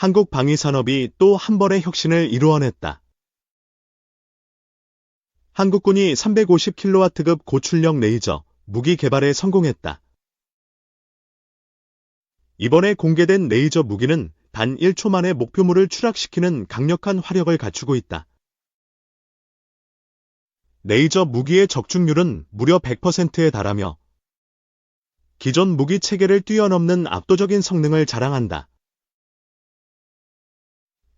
한국 방위산업이 또 한 번의 혁신을 이루어냈다. 한국군이 350kW급 고출력 레이저 무기 개발에 성공했다. 이번에 공개된 레이저 무기는 단 1초 만에 목표물을 추락시키는 강력한 화력을 갖추고 있다. 레이저 무기의 적중률은 무려 100%에 달하며 기존 무기 체계를 뛰어넘는 압도적인 성능을 자랑한다.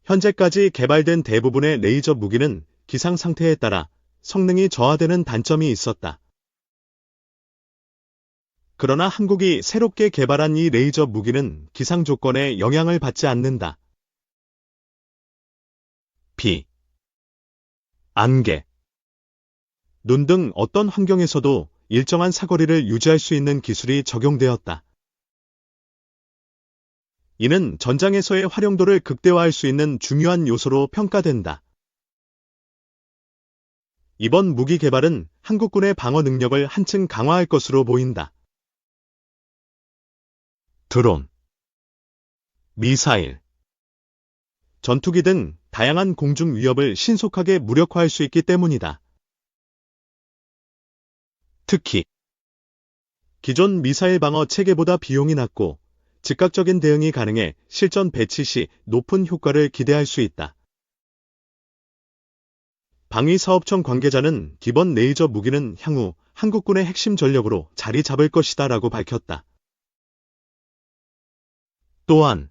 현재까지 개발된 대부분의 레이저 무기는 기상 상태에 따라 성능이 저하되는 단점이 있었다. 그러나 한국이 새롭게 개발한 이 레이저 무기는 기상 조건에 영향을 받지 않는다. 비, 안개, 눈 등 어떤 환경에서도 일정한 사거리를 유지할 수 있는 기술이 적용되었다. 이는 전장에서의 활용도를 극대화할 수 있는 중요한 요소로 평가된다. 이번 무기 개발은 한국군의 방어 능력을 한층 강화할 것으로 보인다. 드론, 미사일, 전투기 등 다양한 공중 위협을 신속하게 무력화할 수 있기 때문이다. 특히 기존 미사일 방어 체계보다 비용이 낮고 즉각적인 대응이 가능해 실전 배치 시 높은 효과를 기대할 수 있다. 방위사업청 관계자는 기본 레이저 무기는 향후 한국군의 핵심 전력으로 자리 잡을 것이다 라고 밝혔다. 또한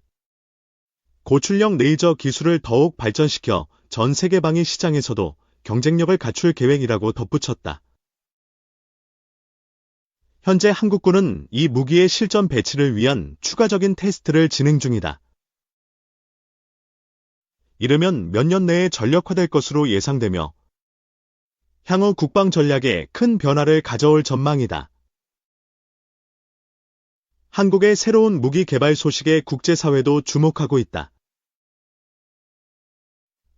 고출력 레이저 기술을 더욱 발전시켜 전 세계 방위 시장에서도 경쟁력을 갖출 계획이라고 덧붙였다. 현재 한국군은 이 무기의 실전 배치를 위한 추가적인 테스트를 진행 중이다. 이르면 몇 년 내에 전력화될 것으로 예상되며 향후 국방 전략에 큰 변화를 가져올 전망이다. 한국의 새로운 무기 개발 소식에 국제사회도 주목하고 있다.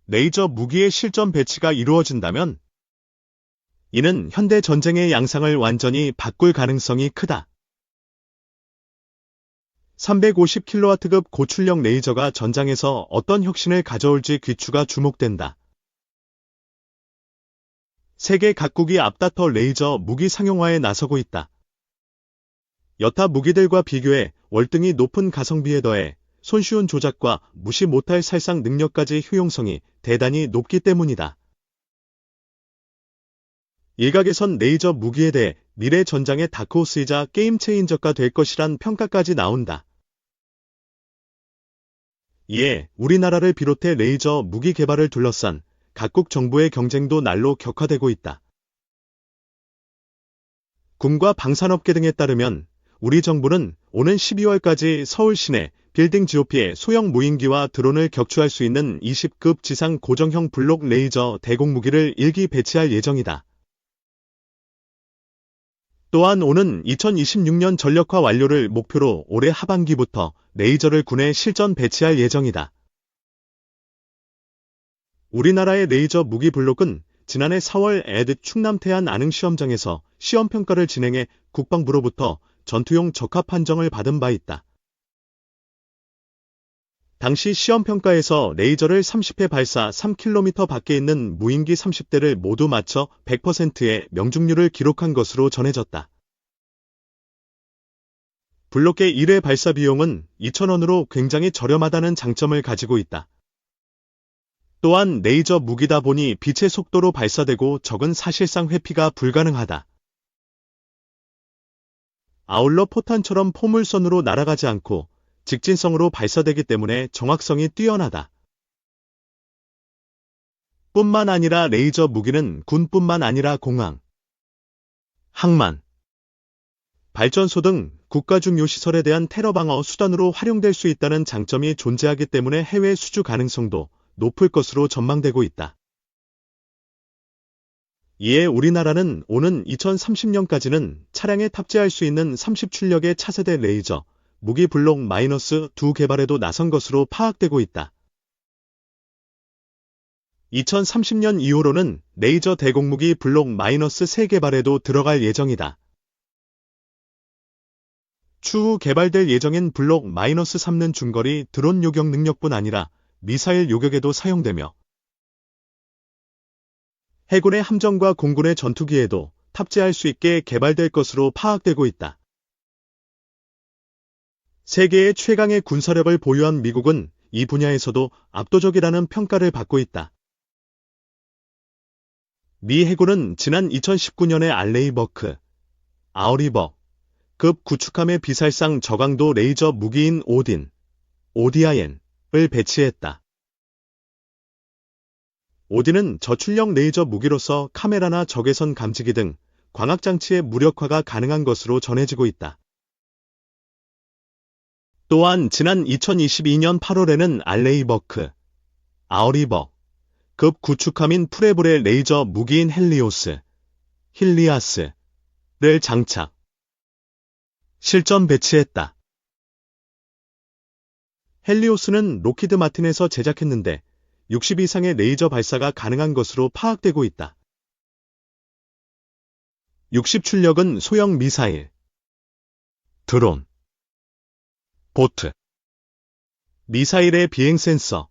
레이저 무기의 실전 배치가 이루어진다면 이는 현대 전쟁의 양상을 완전히 바꿀 가능성이 크다. 350kW급 고출력 레이저가 전장에서 어떤 혁신을 가져올지 귀추가 주목된다. 세계 각국이 앞다퉈 레이저 무기 상용화에 나서고 있다. 여타 무기들과 비교해 월등히 높은 가성비에 더해 손쉬운 조작과 무시 못할 살상 능력까지 효용성이 대단히 높기 때문이다. 일각에선 레이저 무기에 대해 미래 전장의 다크호스이자 게임 체인저가 될 것이란 평가까지 나온다. 이에 우리나라를 비롯해 레이저 무기 개발을 둘러싼 각국 정부의 경쟁도 날로 격화되고 있다. 군과 방산업계 등에 따르면 우리 정부는 오는 12월까지 서울 시내 빌딩 GOP에 소형 무인기와 드론을 격추할 수 있는 20급 지상 고정형 블록 레이저 대공무기를 일기 배치할 예정이다. 또한 오는 2026년 전력화 완료를 목표로 올해 하반기부터 레이저를 군에 실전 배치할 예정이다. 우리나라의 레이저 무기 블록은 지난해 4월 에드 충남 태안 안흥 시험장에서 시험 평가를 진행해 국방부로부터 전투용 적합 판정을 받은 바 있다. 당시 시험 평가에서 레이저를 30회 발사 3km 밖에 있는 무인기 30대를 모두 맞춰 100%의 명중률을 기록한 것으로 전해졌다. 블록의 1회 발사 비용은 2,000원으로 굉장히 저렴하다는 장점을 가지고 있다. 또한 레이저 무기다 보니 빛의 속도로 발사되고 적은 사실상 회피가 불가능하다. 아울러 포탄처럼 포물선으로 날아가지 않고 직진성으로 발사되기 때문에 정확성이 뛰어나다. 뿐만 아니라 레이저 무기는 군뿐만 아니라 공항, 항만, 발전소 등 국가 중요 시설에 대한 테러 방어 수단으로 활용될 수 있다는 장점이 존재하기 때문에 해외 수주 가능성도 높을 것으로 전망되고 있다. 이에 우리나라는 오는 2030년까지는 차량에 탑재할 수 있는 30출력의 차세대 레이저, 무기 블록 마이너스 두 개발에도 나선 것으로 파악되고 있다. 2030년 이후로는 레이저 대공무기 블록 마이너스 3 개발에도 들어갈 예정이다. 추후 개발될 예정인 블록 마이너스 3는 중거리 드론 요격 능력뿐 아니라 미사일 요격에도 사용되며 해군의 함정과 공군의 전투기에도 탑재할 수 있게 개발될 것으로 파악되고 있다. 세계의 최강의 군사력을 보유한 미국은 이 분야에서도 압도적이라는 평가를 받고 있다. 미 해군은 지난 2019년에 알레이버크, 아우리버, 급 구축함의 비살상 저강도 레이저 무기인 오딘, ODIN을 배치했다. 오딘은 저출력 레이저 무기로서 카메라나 적외선 감지기 등 광학장치의 무력화가 가능한 것으로 전해지고 있다. 또한 지난 2022년 8월에는 알레이버크, 아우리버, 급 구축함인 프레블의 레이저 무기인 헬리오스, 힐리아스를 장착, 실전 배치했다. 헬리오스는 로키드 마틴에서 제작했는데 60 이상의 레이저 발사가 가능한 것으로 파악되고 있다. 60 출력은 소형 미사일, 드론, 보트, 미사일의 비행 센서,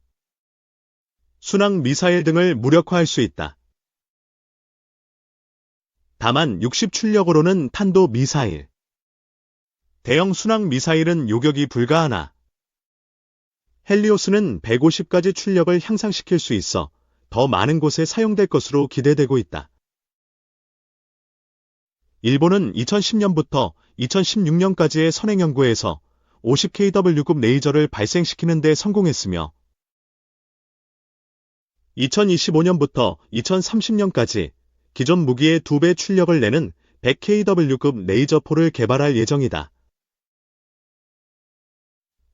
순항 미사일 등을 무력화할 수 있다. 다만 60 출력으로는 탄도 미사일, 대형 순항 미사일은 요격이 불가하나 헬리오스는 150까지 출력을 향상시킬 수 있어 더 많은 곳에 사용될 것으로 기대되고 있다. 일본은 2010년부터 2016년까지의 선행 연구에서 50kW급 레이저를 발생시키는 데 성공했으며 2025년부터 2030년까지 기존 무기의 2배 출력을 내는 100kW급 레이저포를 개발할 예정이다.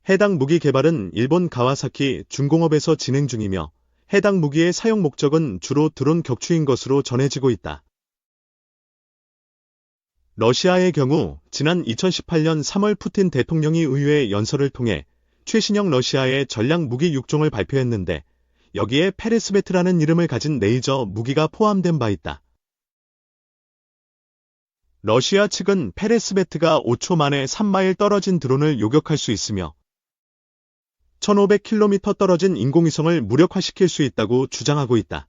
해당 무기 개발은 일본 가와사키 중공업에서 진행 중이며 해당 무기의 사용 목적은 주로 드론 격추인 것으로 전해지고 있다. 러시아의 경우 지난 2018년 3월 푸틴 대통령이 의회 연설을 통해 최신형 러시아의 전략 무기 6종을 발표했는데 여기에 페레스베트라는 이름을 가진 레이저 무기가 포함된 바 있다. 러시아 측은 페레스베트가 5초 만에 3마일 떨어진 드론을 요격할 수 있으며 1500km 떨어진 인공위성을 무력화시킬 수 있다고 주장하고 있다.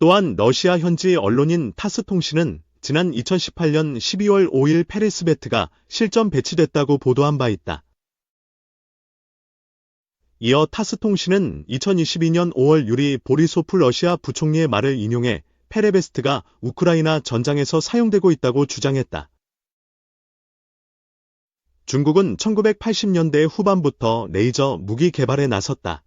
또한 러시아 현지 언론인 타스 통신은 지난 2018년 12월 5일 페레스베트가 실전 배치됐다고 보도한 바 있다. 이어 타스 통신은 2022년 5월 유리 보리소프 러시아 부총리의 말을 인용해 페레베스트가 우크라이나 전장에서 사용되고 있다고 주장했다. 중국은 1980년대 후반부터 레이저 무기 개발에 나섰다.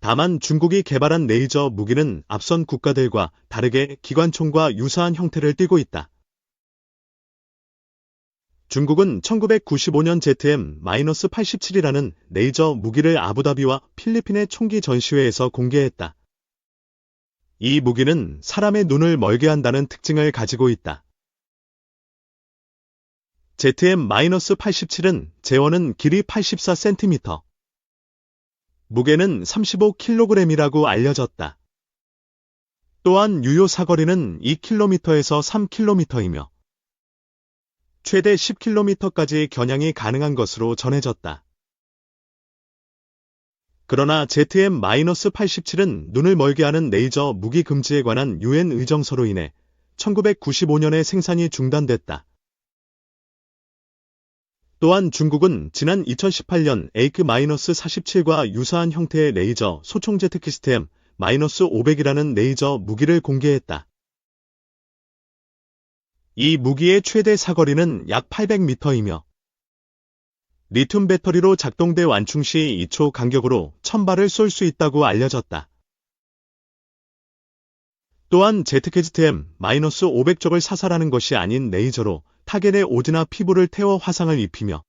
다만 중국이 개발한 레이저 무기는 앞선 국가들과 다르게 기관총과 유사한 형태를 띠고 있다. 중국은 1995년 ZM-87이라는 레이저 무기를 아부다비와 필리핀의 총기 전시회에서 공개했다. 이 무기는 사람의 눈을 멀게 한다는 특징을 가지고 있다. ZM-87은 재원은 길이 84cm, 무게는 35kg이라고 알려졌다. 또한 유효 사거리는 2km에서 3km이며 최대 10km까지 겨냥이 가능한 것으로 전해졌다. 그러나 ZM-87은 눈을 멀게 하는 레이저 무기 금지에 관한 유엔 의정서로 인해 1995년에 생산이 중단됐다. 또한 중국은 지난 2018년 에이크-47과 유사한 형태의 레이저 소총 제트 시스템 -500이라는 레이저 무기를 공개했다. 이 무기의 최대 사거리는 약 800m이며 리튬 배터리로 작동돼 완충 시 2초 간격으로 1000발을 쏠 수 있다고 알려졌다. 또한 제트캐스템 -500적을 사살하는 것이 아닌 레이저로 타겟의 오드나 피부를 태워 화상을 입히며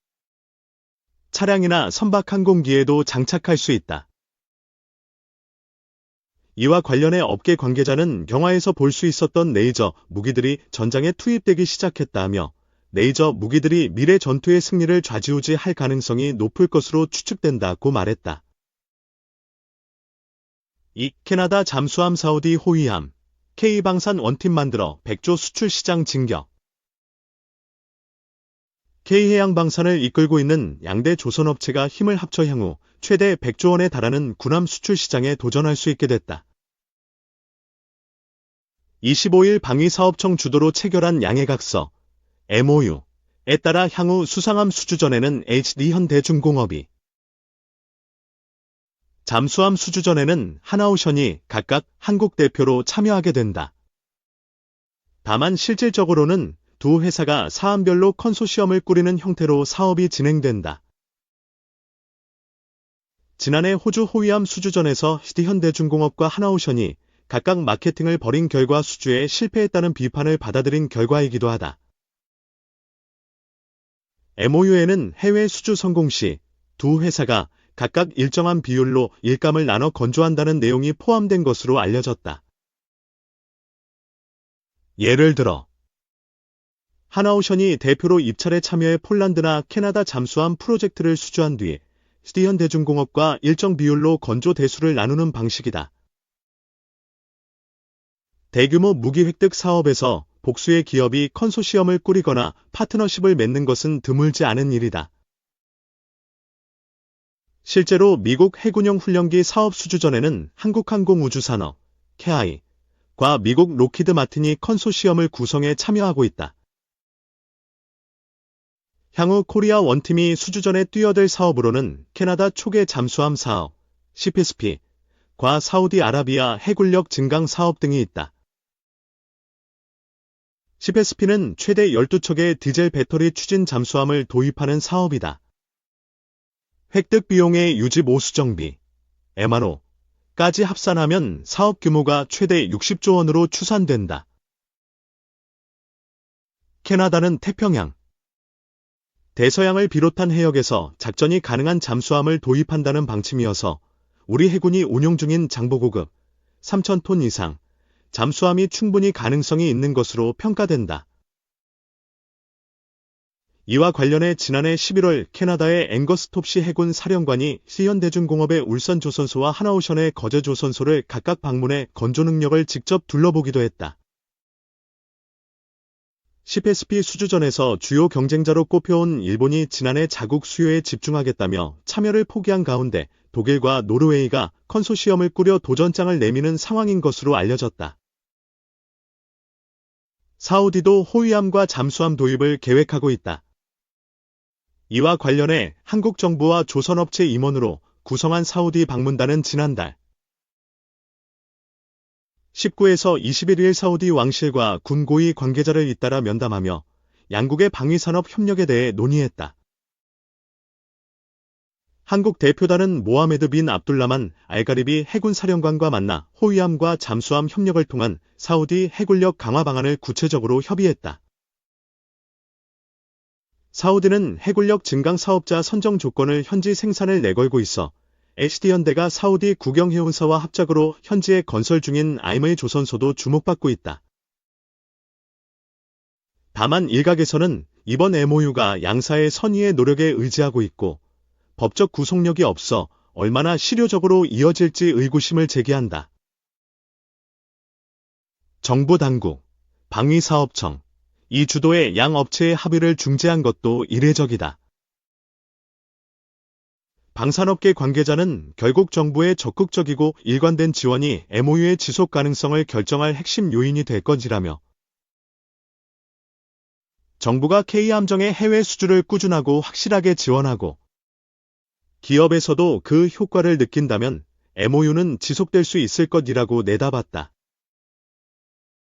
차량이나 선박 항공기에도 장착할 수 있다. 이와 관련해 업계 관계자는 영화에서 볼 수 있었던 레이저 무기들이 전장에 투입되기 시작했다며 레이저 무기들이 미래 전투의 승리를 좌지우지 할 가능성이 높을 것으로 추측된다고 말했다. 이 캐나다 잠수함 사우디 호위함 K방산 원팀 만들어 백조 수출 시장 진격 K해양방산을 이끌고 있는 양대 조선업체가 힘을 합쳐 향후 최대 100조 원에 달하는 군함 수출 시장에 도전할 수 있게 됐다. 25일 방위사업청 주도로 체결한 양해각서 MOU에 따라 향후 수상함 수주전에는 HD 현대중공업이 잠수함 수주전에는 하나오션이 각각 한국 대표로 참여하게 된다. 다만 실질적으로는 두 회사가 사안별로 컨소시엄을 꾸리는 형태로 사업이 진행된다. 지난해 호주 호위함 수주전에서 HD현대중공업과 하나오션이 각각 마케팅을 벌인 결과 수주에 실패했다는 비판을 받아들인 결과이기도 하다. MOU에는 해외 수주 성공 시 두 회사가 각각 일정한 비율로 일감을 나눠 건조한다는 내용이 포함된 것으로 알려졌다. 예를 들어 하나오션이 대표로 입찰에 참여해 폴란드나 캐나다 잠수함 프로젝트를 수주한 뒤 스티현 대중공업과 일정 비율로 건조 대수를 나누는 방식이다. 대규모 무기 획득 사업에서 복수의 기업이 컨소시엄을 꾸리거나 파트너십을 맺는 것은 드물지 않은 일이다. 실제로 미국 해군용 훈련기 사업 수주 전에는 한국항공우주산업, KI, 과 미국 로키드 마틴이 컨소시엄을 구성해 참여하고 있다. 향후 코리아 원팀이 수주전에 뛰어들 사업으로는 캐나다 초계 잠수함 사업, CPSP, 과 사우디아라비아 해군력 증강 사업 등이 있다. CPSP는 최대 12척의 디젤 배터리 추진 잠수함을 도입하는 사업이다. 획득 비용의 유지 보수 정비, MRO까지 합산하면 사업 규모가 최대 60조 원으로 추산된다. 캐나다는 태평양, 대서양을 비롯한 해역에서 작전이 가능한 잠수함을 도입한다는 방침이어서 우리 해군이 운용 중인 장보고급 3,000톤 이상 잠수함이 충분히 가능성이 있는 것으로 평가된다. 이와 관련해 지난해 11월 캐나다의 앵거스 톱시 해군 사령관이 시현대중공업의 울산 조선소와 하나오션의 거제 조선소를 각각 방문해 건조 능력을 직접 둘러보기도 했다. CPSP 수주전에서 주요 경쟁자로 꼽혀온 일본이 지난해 자국 수요에 집중하겠다며 참여를 포기한 가운데 독일과 노르웨이가 컨소시엄을 꾸려 도전장을 내미는 상황인 것으로 알려졌다. 사우디도 호위함과 잠수함 도입을 계획하고 있다. 이와 관련해 한국 정부와 조선업체 임원으로 구성한 사우디 방문단은 지난달 19에서 21일 사우디 왕실과 군 고위 관계자를 잇따라 면담하며 양국의 방위산업 협력에 대해 논의했다. 한국 대표단은 모하메드 빈 압둘라만 알가리비 해군 사령관과 만나 호위함과 잠수함 협력을 통한 사우디 해군력 강화 방안을 구체적으로 협의했다. 사우디는 해군력 증강 사업자 선정 조건을 현지 생산을 내걸고 있어 HD현대가 사우디 국영해운사와 합작으로 현지에 건설 중인 아임의 조선소도 주목받고 있다. 다만 일각에서는 이번 MOU가 양사의 선의의 노력에 의지하고 있고 법적 구속력이 없어 얼마나 실효적으로 이어질지 의구심을 제기한다. 정부 당국, 방위사업청, 이 주도의 양 업체의 합의를 중재한 것도 이례적이다. 방산업계 관계자는 결국 정부의 적극적이고 일관된 지원이 MOU의 지속 가능성을 결정할 핵심 요인이 될 건지라며 정부가 K함정의 해외 수주를 꾸준하고 확실하게 지원하고 기업에서도 그 효과를 느낀다면 MOU는 지속될 수 있을 것이라고 내다봤다.